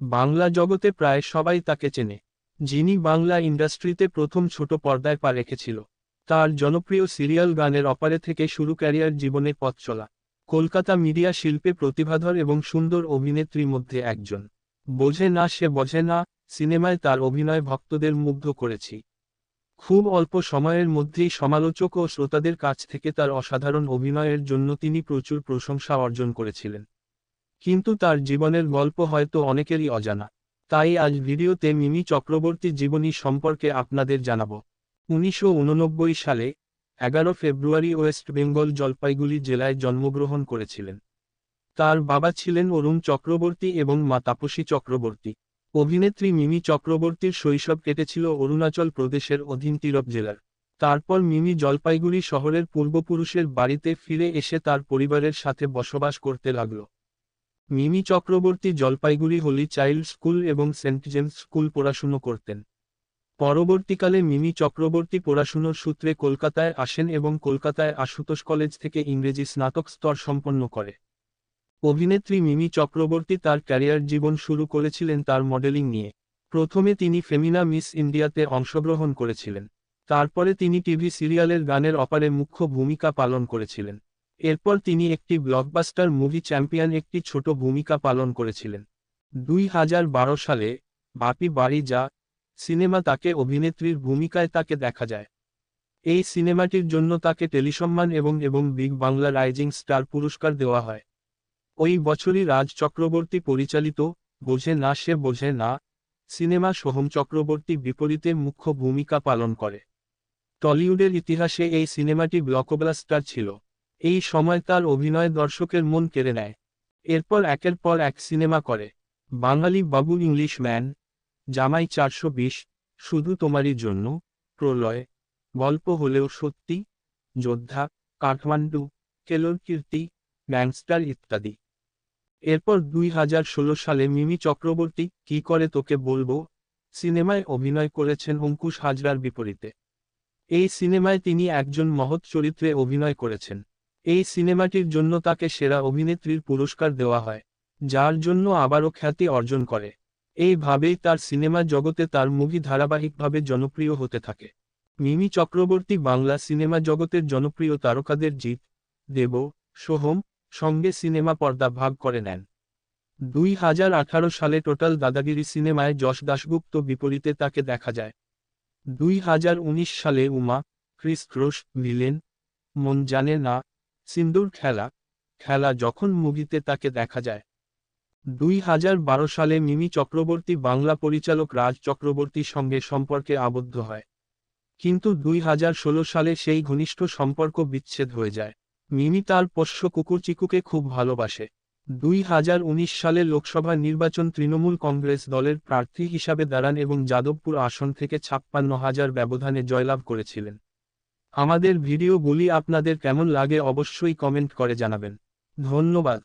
বাংলা জগতে প্রায় সবাই তাকে চেনে, যিনি বাংলা ইন্ডাস্ট্রিতে প্রথম ছোট পর্দায় পা রেখেছিল। তার জনপ্রিয় সিরিয়াল গানের অপারে থেকে শুরু ক্যারিয়ার জীবনে পথ চলা। কলকাতা মিডিয়া শিল্পে প্রতিভাধর এবং সুন্দর অভিনেত্রীর মধ্যে একজন। বোঝে না সে বোঝে না, সিনেমায় তার অভিনয় ভক্তদের মুগ্ধ করেছি। খুব অল্প সময়ের মধ্যেই সমালোচক ও শ্রোতাদের কাছ থেকে তার অসাধারণ অভিনয়ের জন্য তিনি প্রচুর প্রশংসা অর্জন করেছিলেন। কিন্তু তার জীবনের গল্প হয়তো অনেকেরই অজানা। তাই আজ ভিডিওতে মিমি চক্রবর্তী জীবনী সম্পর্কে আপনাদের জানাব। উনিশশো উননব্বই সালে, এগারো ফেব্রুয়ারি ওয়েস্ট বেঙ্গল জলপাইগুড়ি জেলায় জন্মগ্রহণ করেছিলেন। তার বাবা ছিলেন অরুণ চক্রবর্তী এবং মা তাপসী চক্রবর্তী। অভিনেত্রী মিমি চক্রবর্তীর শৈশব কেটেছিল অরুণাচল প্রদেশের অধীন তীরপ জেলার। তারপর মিমি জলপাইগুড়ি শহরের পূর্বপুরুষের বাড়িতে ফিরে এসে তার পরিবারের সাথে বসবাস করতে লাগল। Mimi Chakraborty Jalpaiguri holy child school এবং সেন্ট জেমস স্কুল পড়াশুনো করতেন। পরবর্তীকালে মিমি চক্রবর্তী পড়াশুনোর সূত্রে কলকাতায় আসেন এবং কলকাতায় আশুতোষ কলেজ থেকে ইংরেজি স্নাতক স্তর সম্পন্ন করে। অভিনেত্রী মিমি চক্রবর্তী তার ক্যারিয়ার জীবন শুরু করেছিলেন তার মডেলিং নিয়ে। প্রথমে তিনি ফেমিনা মিস ইন্ডিয়াতে অংশগ্রহণ করেছিলেন। তারপরে তিনি টিভি সিরিয়ালের গানের অপারে মুখ্য ভূমিকা পালন করেছিলেন। এরপর তিনি একটি ব্লকবাস্টার মুভি চ্যাম্পিয়ন একটি ছোট ভূমিকা পালন করেছিলেন। দুই হাজার বারো সালে বাপি বাড়ি যা সিনেমা তাকে অভিনেত্রীর ভূমিকায় তাকে দেখা যায়। এই সিনেমাটির জন্য তাকে টেলিসম্মান এবং এবং বিগ বাংলা রাইজিং স্টার পুরস্কার দেওয়া হয়। ওই বছরই রাজ চক্রবর্তী পরিচালিত বোঝে না সে বোঝে না সিনেমা সোহম চক্রবর্তী বিপরীতে মুখ্য ভূমিকা পালন করে। টলিউডের ইতিহাসে এই সিনেমাটি ব্লকবাস্টার ছিল। এই সময় তার অভিনয় দর্শকের মন কেড়ে নেয়। এরপর একের পর এক সিনেমা করে। বাঙালি বাবু ইংলিশ ম্যান জামাই চারশো বিশ, শুধু তোমারই জন্য, প্রলয়, গল্প হলেও সত্যি, যোদ্ধা, কাঠমান্ডু কেলোর কীর্তি গ্যাংস্টার ইত্যাদি। এরপর দুই হাজার ষোলো সালে মিমি চক্রবর্তী, কি করে তোকে বলব? সিনেমায় অভিনয় করেছেন অঙ্কুশ হাজরার বিপরীতে। এই সিনেমায় তিনি একজন মহৎ চরিত্রে অভিনয় করেছেন। এই সিনেমাটির জন্য তাকে সেরা অভিনেত্রীর পুরস্কার দেওয়া হয়, যার জন্য আবারও খ্যাতি অর্জন করে। এইভাবেই তার সিনেমা জগতে তার মুভি ধারাবাহিকভাবে জনপ্রিয় হতে থাকে। মিমি চক্রবর্তী বাংলা সিনেমা জগতের জনপ্রিয় তারকাদের জিৎ, দেব, সোহম সঙ্গে সিনেমা পর্দা ভাগ করে নেন। দুই হাজার আঠারো সালে টোটাল দাদাগিরি সিনেমায় যশ দাশগুপ্ত বিপরীতে তাকে দেখা যায়। দুই হাজার উনিশ সালে উমা, ক্রিস ক্রোশ, ভিলেন মন জানে না সিন্দুর খেলা খেলা যখন মুভিতে তাকে দেখা যায়। দুই হাজার বারো সালে মিমি চক্রবর্তী বাংলা পরিচালক রাজ চক্রবর্তীর সঙ্গে সম্পর্কে আবদ্ধ হয়। কিন্তু দুই হাজার ষোলো সালে সেই ঘনিষ্ঠ সম্পর্ক বিচ্ছেদ হয়ে যায়। মিমি তার পোষ্য কুকুর চিকুকে খুব ভালোবাসে। দুই হাজার উনিশ সালে লোকসভা নির্বাচন তৃণমূল কংগ্রেস দলের প্রার্থী হিসাবে দাঁড়ান এবং যাদবপুর আসন থেকে ছাপ্পান্ন হাজার ব্যবধানে জয়লাভ করেছিলেন। আমাদের ভিডিওগুলি আপনাদের কেমন লাগে অবশ্যই কমেন্ট করে জানাবেন। ধন্যবাদ।